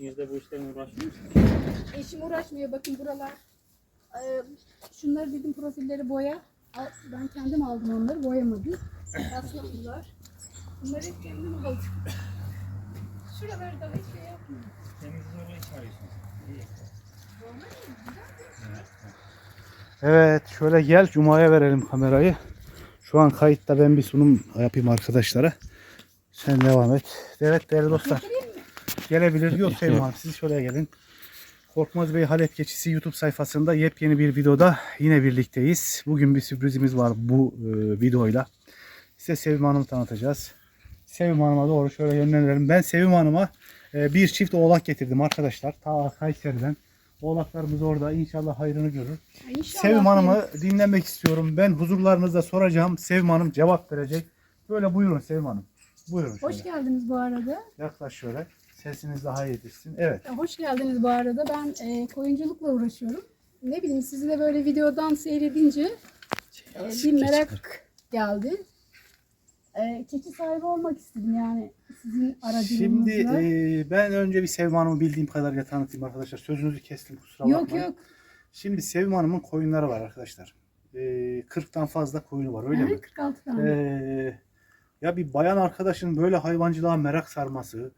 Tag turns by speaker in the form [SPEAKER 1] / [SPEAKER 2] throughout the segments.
[SPEAKER 1] eşiniz de bu işlerle uğraşıyor musunuz?
[SPEAKER 2] Eşim uğraşmıyor bakın buralar. Ee, şunları dedim profilleri boya. Al- Ben kendim aldım onları boyamadım. Aslandılar. Bunları hep kendim aldım. Şuraları da hiç şey yapmıyorum.
[SPEAKER 1] Temiz zorla iş arıyorsunuz. İyi.
[SPEAKER 3] Evet şöyle gel Cuma'ya verelim kamerayı. Şu an kayıtta ben bir sunum yapayım arkadaşlara. Sen devam et. Evet değerli dostlar. Gelebilir. Yok Sevim Hanım siz şöyle gelin. Korkmaz Bey Halep Keçisi YouTube sayfasında yepyeni bir videoda yine birlikteyiz. Bugün bir sürprizimiz var bu e, videoyla. Size Sevim Hanım'ı tanıtacağız. Sevim Hanım'a doğru şöyle yönlendirelim. Ben Sevim Hanım'a e, bir çift oğlak getirdim arkadaşlar. Ta Kayseri'den. Oğlaklarımız orada. İnşallah hayrını görür.
[SPEAKER 2] İnşallah
[SPEAKER 3] Sevim Hanım'ı dinlemek istiyorum. Ben huzurlarınızda soracağım. Sevim Hanım cevap verecek. Böyle buyurun Sevim Hanım. Buyurun şöyle.
[SPEAKER 2] Hoş geldiniz bu arada.
[SPEAKER 3] Yaklaş şöyle. Sesiniz daha yetişsin. Evet.
[SPEAKER 2] Hoş geldiniz bu arada. Ben e, koyunculukla uğraşıyorum. Ne bileyim sizi de böyle videodan seyredince e, bir merak geldi. E, keçi sahibi olmak istedim yani sizin aracılığınızla.
[SPEAKER 3] Şimdi e, ben önce bir Sevim Hanım'ı bildiğim kadarıyla tanıtayım arkadaşlar. Sözünüzü kestim kusura
[SPEAKER 2] yok
[SPEAKER 3] bakmayın.
[SPEAKER 2] yok.
[SPEAKER 3] Şimdi Sevim Hanım'ın koyunları var arkadaşlar. E, 40'tan fazla koyunu var öyle
[SPEAKER 2] Aha,
[SPEAKER 3] mi?
[SPEAKER 2] 46 tane.
[SPEAKER 3] Ee, ya bir bayan arkadaşın böyle hayvancılığa merak sarması,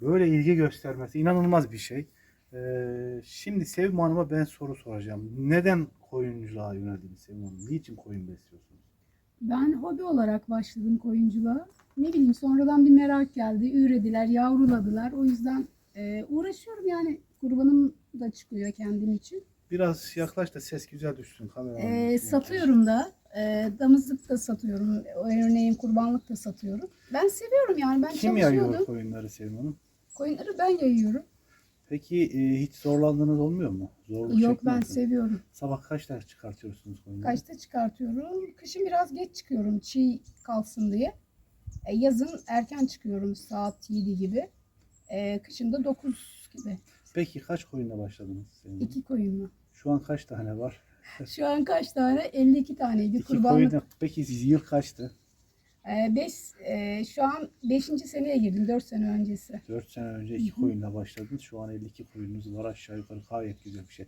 [SPEAKER 3] böyle ilgi göstermesi inanılmaz bir şey. Ee, şimdi Sevim Hanım'a ben soru soracağım. Neden koyunculuğa yöneldiniz Sevim Hanım? Niçin koyun besliyorsunuz?
[SPEAKER 2] Ben hobi olarak başladım koyunculuğa. Ne bileyim sonradan bir merak geldi. Ürediler, yavruladılar. O yüzden e, uğraşıyorum yani. Kurbanım da çıkıyor kendim için.
[SPEAKER 3] Biraz yaklaş da ses güzel düşsün kamera.
[SPEAKER 2] E, satıyorum da. E, damızlık da satıyorum. Örneğin kurbanlık da satıyorum. Ben seviyorum yani. Ben
[SPEAKER 3] Kim yayıyor
[SPEAKER 2] çalışıyordum.
[SPEAKER 3] koyunları Sevim Hanım?
[SPEAKER 2] Koyunları ben yayıyorum.
[SPEAKER 3] Peki e, hiç zorlandığınız olmuyor mu? Zorluk
[SPEAKER 2] Yok ben
[SPEAKER 3] musunuz?
[SPEAKER 2] seviyorum.
[SPEAKER 3] Sabah kaçta çıkartıyorsunuz koyunları?
[SPEAKER 2] Kaçta çıkartıyorum? Kışın biraz geç çıkıyorum çiğ kalsın diye. E, yazın erken çıkıyorum saat 7 gibi. E, kışın da 9 gibi.
[SPEAKER 3] Peki kaç koyunla başladınız Hanım?
[SPEAKER 2] İki koyunla.
[SPEAKER 3] Şu an kaç tane var?
[SPEAKER 2] Şu an kaç tane? 52 taneydi
[SPEAKER 3] İki
[SPEAKER 2] kurbanlık.
[SPEAKER 3] koyun. Peki yıl kaçtı?
[SPEAKER 2] E, beş, e, şu an 5. seneye girdim 4 sene öncesi.
[SPEAKER 3] 4 sene önce iki koyunla başladınız. Şu an 52 koyununuz var aşağı yukarı gayet güzel bir şey.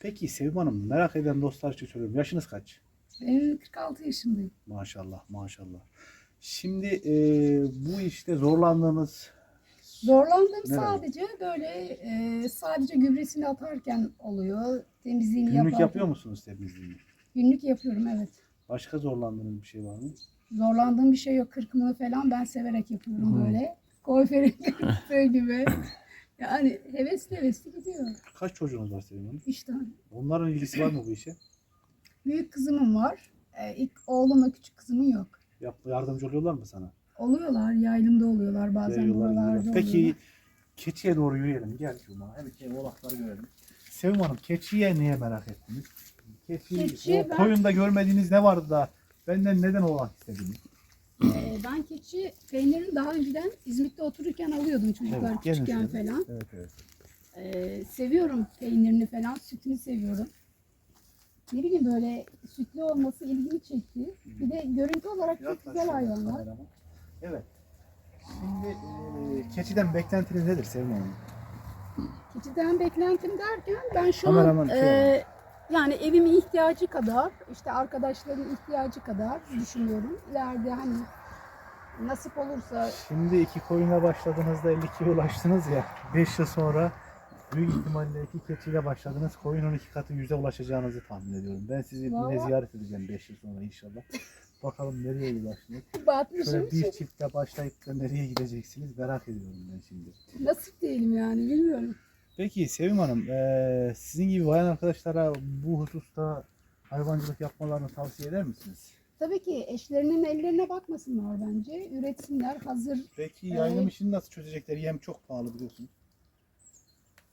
[SPEAKER 3] Peki Sevim Hanım merak eden dostlar için söylüyorum. Yaşınız kaç?
[SPEAKER 2] Ben 46 yaşındayım.
[SPEAKER 3] Maşallah maşallah. Şimdi e, bu işte zorlandığınız
[SPEAKER 2] Zorlandım
[SPEAKER 3] Ne
[SPEAKER 2] sadece böyle e, sadece gübresini atarken oluyor. Temizliğini
[SPEAKER 3] günlük
[SPEAKER 2] yaparken.
[SPEAKER 3] yapıyor musunuz temizliğini?
[SPEAKER 2] Günlük yapıyorum evet.
[SPEAKER 3] Başka zorlandığınız bir şey var mı?
[SPEAKER 2] Zorlandığım bir şey yok. Kırkımını falan ben severek yapıyorum
[SPEAKER 3] Hı.
[SPEAKER 2] böyle. Koyferi yaptığı gibi. Yani hevesli hevesli gidiyor.
[SPEAKER 3] Kaç çocuğunuz var Sevim Hanım?
[SPEAKER 2] İşte
[SPEAKER 3] Onların ilgisi var mı bu işe?
[SPEAKER 2] büyük kızımın var. Ee, ilk oğlumla küçük kızımın yok.
[SPEAKER 3] Yap, yardımcı oluyorlar mı sana?
[SPEAKER 2] Oluyorlar, yaylımda oluyorlar bazen
[SPEAKER 3] Yayıyorlar,
[SPEAKER 2] buralarda.
[SPEAKER 3] Peki
[SPEAKER 2] oluyorlar.
[SPEAKER 3] keçiye doğru yürüyelim. Gel Cuma. Hem oğlakları görelim. Sevim Hanım keçiye niye merak ettiniz? Keçi,
[SPEAKER 2] Keçi
[SPEAKER 3] o
[SPEAKER 2] ben-
[SPEAKER 3] koyunda görmediğiniz ne vardı da benden neden oğlak istediniz?
[SPEAKER 2] Ee, ben keçi peynirini daha önceden İzmit'te otururken alıyordum çocuklar
[SPEAKER 3] Evet,
[SPEAKER 2] küçükken
[SPEAKER 3] şöyle.
[SPEAKER 2] falan.
[SPEAKER 3] Evet evet.
[SPEAKER 2] Ee, seviyorum peynirini falan, sütünü seviyorum. Ne bileyim böyle sütlü olması ilgimi çekti. Bir de görüntü olarak çok güzel hayvanlar.
[SPEAKER 3] kamerama. Evet. Şimdi e, keçiden beklentiniz nedir Sevim Hanım?
[SPEAKER 2] Keçiden beklentim derken ben şu
[SPEAKER 3] Kameraman
[SPEAKER 2] an
[SPEAKER 3] şey
[SPEAKER 2] e, yani evimin ihtiyacı kadar, işte arkadaşların ihtiyacı kadar düşünüyorum. İleride hani nasip olursa
[SPEAKER 3] Şimdi iki koyuna başladığınızda 52'ye ulaştınız ya. 5 yıl sonra büyük ihtimalle iki keçiyle başladınız. Koyunun iki katı yüze ulaşacağınızı tahmin ediyorum. Ben sizi yine
[SPEAKER 2] Vallahi.
[SPEAKER 3] ziyaret edeceğim 5 yıl sonra inşallah. Bakalım nereye ulaştınız.
[SPEAKER 2] batmışım
[SPEAKER 3] Şöyle bir
[SPEAKER 2] için
[SPEAKER 3] çiftle başlayıp da nereye gideceksiniz merak ediyorum ben şimdi.
[SPEAKER 2] nasip değilim yani bilmiyorum.
[SPEAKER 3] Peki Sevim Hanım, eee, sizin gibi bayan arkadaşlara bu hususta hayvancılık yapmalarını tavsiye eder misiniz?
[SPEAKER 2] Tabii ki eşlerinin ellerine bakmasınlar bence. Üretsinler hazır.
[SPEAKER 3] Peki
[SPEAKER 2] Evet.
[SPEAKER 3] yaylım işini nasıl çözecekler? Yem çok pahalı biliyorsunuz.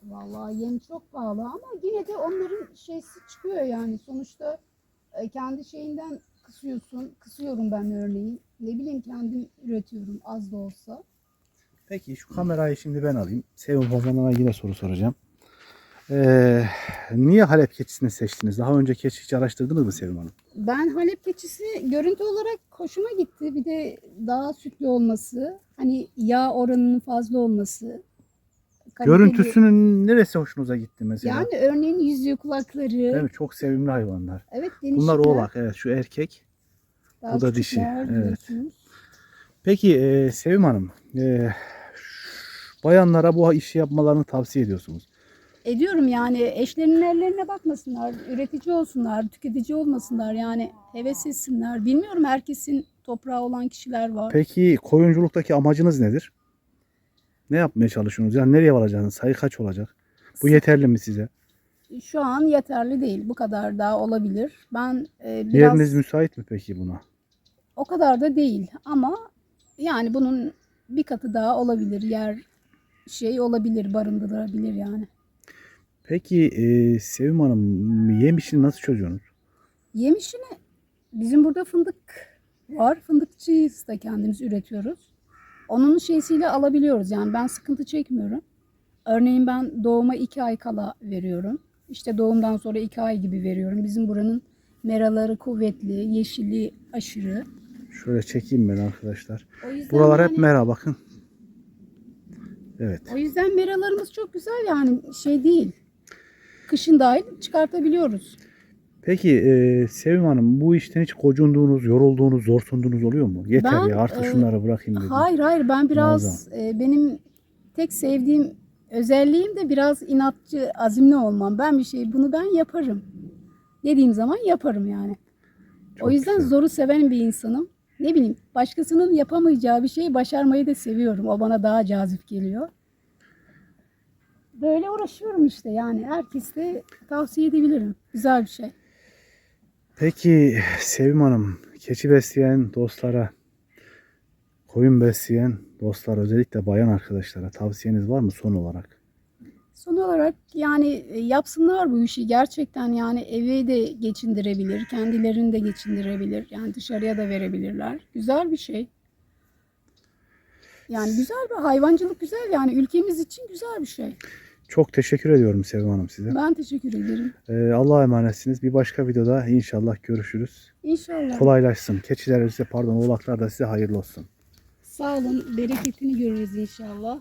[SPEAKER 2] Vallahi yem çok pahalı ama yine de onların şeysi çıkıyor yani. Sonuçta e, kendi şeyinden kısıyorsun. Kısıyorum ben örneğin. Ne bileyim kendim üretiyorum az da olsa.
[SPEAKER 3] Peki şu kamerayı şimdi ben alayım. Sevim Hocam'a yine soru soracağım. Eee, niye Halep keçisini seçtiniz? Daha önce keçi hiç araştırdınız mı Sevim Hanım?
[SPEAKER 2] Ben Halep keçisi görüntü olarak hoşuma gitti. Bir de daha sütlü olması, hani yağ oranının fazla olması kaliteli.
[SPEAKER 3] Görüntüsünün neresi hoşunuza gitti mesela?
[SPEAKER 2] Yani örneğin yüzüğü kulakları.
[SPEAKER 3] Değil mi? Çok sevimli hayvanlar.
[SPEAKER 2] Evet
[SPEAKER 3] Bunlar
[SPEAKER 2] denişikler.
[SPEAKER 3] oğlak. Evet şu erkek.
[SPEAKER 2] Daha
[SPEAKER 3] bu da dişi,
[SPEAKER 2] küçükler
[SPEAKER 3] evet.
[SPEAKER 2] biliyorsunuz.
[SPEAKER 3] Peki e, Sevim Hanım. e, bayanlara bu işi yapmalarını tavsiye ediyorsunuz.
[SPEAKER 2] Ediyorum yani eşlerinin ellerine bakmasınlar, üretici olsunlar, tüketici olmasınlar yani heves etsinler. Bilmiyorum herkesin toprağı olan kişiler var.
[SPEAKER 3] Peki koyunculuktaki amacınız nedir? Ne yapmaya çalışıyorsunuz? Yani nereye varacaksınız? Sayı kaç olacak? Bu yeterli mi size?
[SPEAKER 2] Şu an yeterli değil. Bu kadar daha olabilir. Ben e, biraz
[SPEAKER 3] Yeriniz müsait mi peki buna?
[SPEAKER 2] o kadar da değil ama yani bunun bir katı daha olabilir. Yer şey olabilir, barındırabilir yani.
[SPEAKER 3] Peki e, Sevim Hanım yem işini nasıl çözüyorsunuz?
[SPEAKER 2] Yem işini bizim burada fındık var. Fındıkçıyız da kendimiz üretiyoruz. Onun şeysiyle alabiliyoruz. Yani ben sıkıntı çekmiyorum. Örneğin ben doğuma iki ay kala veriyorum. İşte doğumdan sonra iki ay gibi veriyorum. Bizim buranın meraları kuvvetli, yeşili aşırı.
[SPEAKER 3] Şöyle çekeyim ben arkadaşlar. Buralar hep
[SPEAKER 2] yani-
[SPEAKER 3] mera bakın. Evet.
[SPEAKER 2] O yüzden meralarımız çok güzel yani şey değil. Kışın dahil çıkartabiliyoruz.
[SPEAKER 3] Peki e, Sevim Hanım bu işten hiç gocunduğunuz, yorulduğunuz, zorsunduğunuz oluyor mu? Yeter
[SPEAKER 2] Ben,
[SPEAKER 3] ya artık
[SPEAKER 2] e,
[SPEAKER 3] şunları bırakayım dedim.
[SPEAKER 2] Hayır hayır ben biraz e, benim tek sevdiğim özelliğim de biraz inatçı, azimli olmam. Ben bir şey bunu ben yaparım. Dediğim zaman yaparım yani.
[SPEAKER 3] Çok
[SPEAKER 2] o yüzden
[SPEAKER 3] güzel.
[SPEAKER 2] zoru seven bir insanım. Ne bileyim başkasının yapamayacağı bir şeyi başarmayı da seviyorum. O bana daha cazip geliyor. Böyle uğraşıyorum işte yani. Herkese tavsiye edebilirim. Güzel bir şey.
[SPEAKER 3] Peki Sevim Hanım, keçi besleyen dostlara, koyun besleyen dostlar, özellikle bayan arkadaşlara tavsiyeniz var mı son olarak?
[SPEAKER 2] Son olarak yani e, yapsınlar bu işi gerçekten yani evi de geçindirebilir, kendilerini de geçindirebilir. Yani dışarıya da verebilirler. Güzel bir şey. Yani güzel bir hayvancılık güzel yani ülkemiz için güzel bir şey.
[SPEAKER 3] Çok teşekkür ediyorum Sevim Hanım size.
[SPEAKER 2] Ben teşekkür ederim.
[SPEAKER 3] Ee, Allah'a emanetsiniz. Bir başka videoda inşallah görüşürüz.
[SPEAKER 2] İnşallah.
[SPEAKER 3] Kolaylaşsın. Keçiler size pardon oğlaklar da size hayırlı olsun.
[SPEAKER 2] Sağ olun. Bereketini görürüz inşallah.